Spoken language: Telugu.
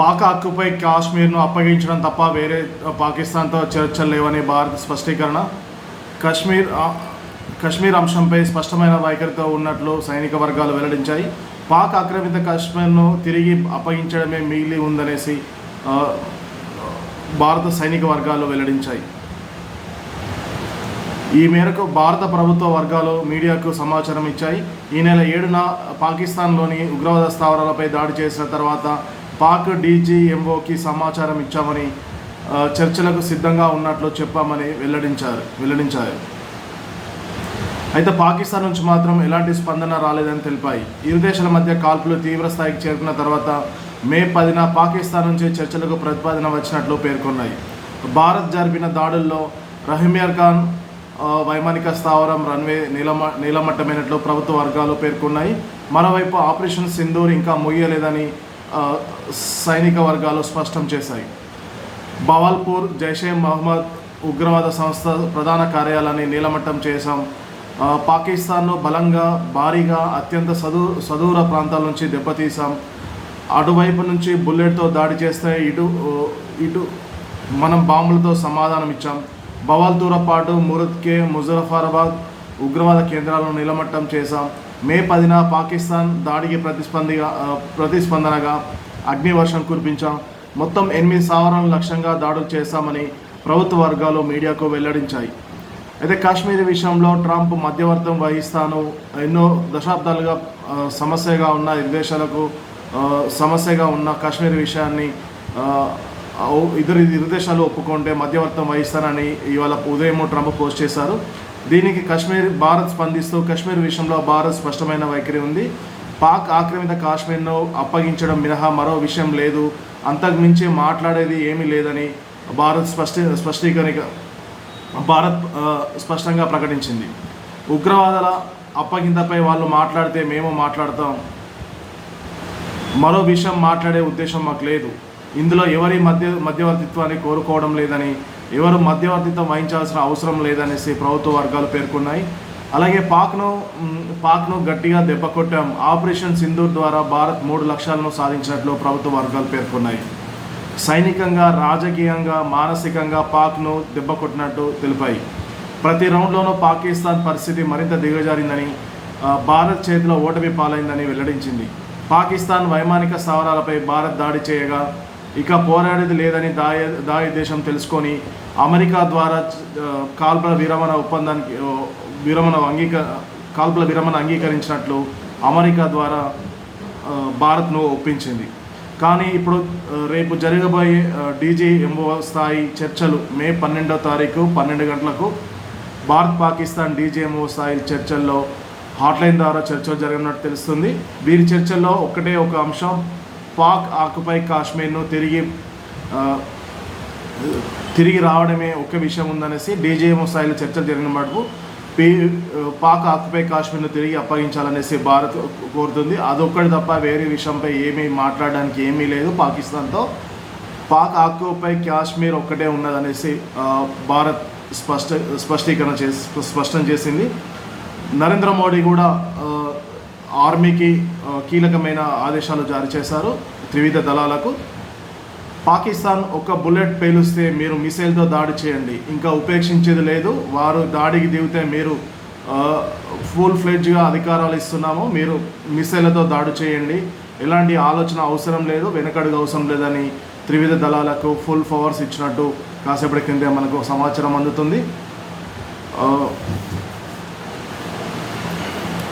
పాక్ హక్కుపై కాశ్మీర్ను అప్పగించడం తప్ప వేరే పాకిస్తాన్తో చర్చలు లేవని భారత్ స్పష్టీకరణ. కశ్మీర్ కాశ్మీర్ కశ్మీర్ అంశంపై స్పష్టమైన వైఖరితో ఉన్నట్లు సైనిక వర్గాలు వెల్లడించాయి. పాక్ ఆక్రమిత కాశ్మీర్ను తిరిగి అప్పగించడమే మిగిలి ఉందనేసి భారత సైనిక వర్గాలు వెల్లడించాయి. ఈ మేరకు భారత ప్రభుత్వ వర్గాలు మీడియాకు సమాచారం ఇచ్చాయి. ఈ నెల ఏడున పాకిస్తాన్లోని ఉగ్రవాద స్థావరాలపై దాడి చేసిన తర్వాత పాక్ డీజీఎంఓకి సమాచారం ఇచ్చామని చర్చలకు సిద్ధంగా ఉన్నట్లు చెప్పామని వెల్లడించారు వెల్లడించారు. అయితే పాకిస్తాన్ నుంచి మాత్రం ఎలాంటి స్పందన రాలేదని తెలిపాయి. ఇరు దేశాల మధ్య కాల్పులు తీవ్ర స్థాయికి చేరుకున్న తర్వాత మే పదిన పాకిస్తాన్ నుంచి చర్చలకు ప్రతిపాదన వచ్చినట్లు పేర్కొన్నాయి. భారత్ జరిపిన దాడుల్లో రహిమియర్ ఖాన్ వైమానిక స్థావరం రన్వే నీలమ నీలమట్టమైనట్లు ప్రభుత్వ వర్గాలు పేర్కొన్నాయి. మరోవైపు ఆపరేషన్ సింధూర్ ఇంకా ముగియలేదని సైనిక వర్గాలు స్పష్టం చేశాయి. బవాల్పూర్ జైషే మహమ్మద్ ఉగ్రవాద సంస్థ ప్రధాన కార్యాలయాన్ని నీలమట్టం చేశాం. పాకిస్తాన్ను బలంగా భారీగా అత్యంత సదూ సదూర ప్రాంతాల నుంచి దెబ్బతీసాం అటువైపు నుంచి బుల్లెట్తో దాడి చేస్తే ఇటు ఇటు మనం బాంబులతో సమాధానం ఇచ్చాం. బవాల్తూర పాటు మురత్కే ముజఫరాబాద్ ఉగ్రవాద కేంద్రాలను నిలమట్టం చేశాం. మే పదిన పాకిస్తాన్ దాడికి ప్రతిస్పందిగా ప్రతిస్పందనగా అగ్నివర్షం కురిపించాం. మొత్తం ఎనిమిది స్థావరాలను లక్ష్యంగా దాడులు చేశామని ప్రభుత్వ వర్గాలు మీడియాకు వెల్లడించాయి. అయితే కాశ్మీర్ విషయంలో ట్రంప్ మధ్యవర్తం వహిస్తాను ఎన్నో దశాబ్దాలుగా సమస్యగా ఉన్న ఇరు సమస్యగా ఉన్న కాశ్మీర్ విషయాన్ని ఇద్దరు ఇరు దేశాలు ఒప్పుకుంటే మధ్యవర్తం వహిస్తానని ఇవాళ ఉదయం ట్రంప్ పోస్ట్ చేశారు. దీనికి కాశ్మీర్ భారత్ స్పందిస్తూ కాశ్మీర్ విషయంలో భారత్ స్పష్టమైన వైఖరి ఉంది. పాక్ ఆక్రమిత కాశ్మీర్ను అప్పగించడం మినహా మరో విషయం లేదు. అంతకుమించి మాట్లాడేది ఏమీ లేదని భారత్ స్పష్టీ స్పష్టీకరణ భారత్ స్పష్టంగా ప్రకటించింది. ఉగ్రవాదుల అప్పగింతపై వాళ్ళు మాట్లాడితే మేము మాట్లాడతాం. మరో విషయం మాట్లాడే ఉద్దేశం మాకు లేదు. ఇందులో ఎవరి మధ్య మధ్యవర్తిత్వాన్ని కోరుకోవడం లేదని ఎవరు మధ్యవర్తిత్వం వహించాల్సిన అవసరం లేదనేసి ప్రభుత్వ వర్గాలు పేర్కొన్నాయి. అలాగే పాక్ను పాక్ను గట్టిగా దెబ్బకొట్టాం ఆపరేషన్ సింధూర్ ద్వారా భారత్ మూడు లక్ష్యాలను సాధించినట్లు ప్రభుత్వ వర్గాలు పేర్కొన్నాయి. సైనికంగా రాజకీయంగా మానసికంగా పాక్ను దెబ్బకొట్టినట్టు తెలిపాయి. ప్రతి రౌండ్లోనూ పాకిస్తాన్ పరిస్థితి మరింత దిగజారిందని భారత్ చేతిలో ఓటమి పాలైందని వెల్లడించింది. పాకిస్తాన్ వైమానిక స్థావరాలపై భారత్ దాడి చేయగా ఇక పోరాడేది లేదని దాయ దాయ దేశం తెలుసుకొని అమెరికా ద్వారా కాల్పుల విరమణ ఒప్పందానికి విరమణ అంగీక కాల్పుల విరమణ అంగీకరించినట్లు అమెరికా ద్వారా భారత్ను ఒప్పించింది. కానీ ఇప్పుడు రేపు జరగబోయే డీజీఎంఓ స్థాయి చర్చలు మే పన్నెండో తారీఖు పన్నెండు గంటలకు భారత్ పాకిస్తాన్ డీజీఎంఓ స్థాయి చర్చల్లో హాట్లైన్ ద్వారా చర్చలు జరగనున్నట్టు తెలుస్తుంది. వీరి చర్చల్లో ఒకటే ఒక అంశం పాక్ ఆకుపై కాశ్మీర్ను తిరిగి తిరిగి రావడమే ఒక విషయం ఉందనేసి డీజేఎం స్థాయిలో చర్చలు జరిగిన మటుకు పీ పాక్ ఆకుపై కాశ్మీర్ను తిరిగి అప్పగించాలనేసి భారత్ కోరుతుంది. అదొక్కటి తప్ప వేరే విషయంపై ఏమీ మాట్లాడడానికి ఏమీ లేదు. పాకిస్తాన్తో పాక్ ఆకుపై కాశ్మీర్ ఒక్కటే ఉన్నదనేసి భారత్ స్పష్ట స్పష్టీకరణ చేసి స్పష్టం చేసింది. నరేంద్ర మోడీ కూడా ఆర్మీకి కీలకమైన ఆదేశాలు జారీ చేశారు త్రివిధ దళాలకు. పాకిస్తాన్ ఒక బుల్లెట్ పేలుస్తే మీరు మిసైల్తో దాడి చేయండి. ఇంకా ఉపేక్షించేది లేదు. వారు దాడికి దిగితే మీరు ఫుల్ ఫ్లెడ్జ్గా అధికారాలు ఇస్తున్నాము. మీరు మిసైళ్ళతో దాడి చేయండి. ఎలాంటి ఆలోచన అవసరం లేదు వెనకడుగు అవసరం లేదని త్రివిధ దళాలకు ఫుల్ పవర్స్ ఇచ్చినట్టు కాసేపటి కిందే మనకు సమాచారం అందుతుంది.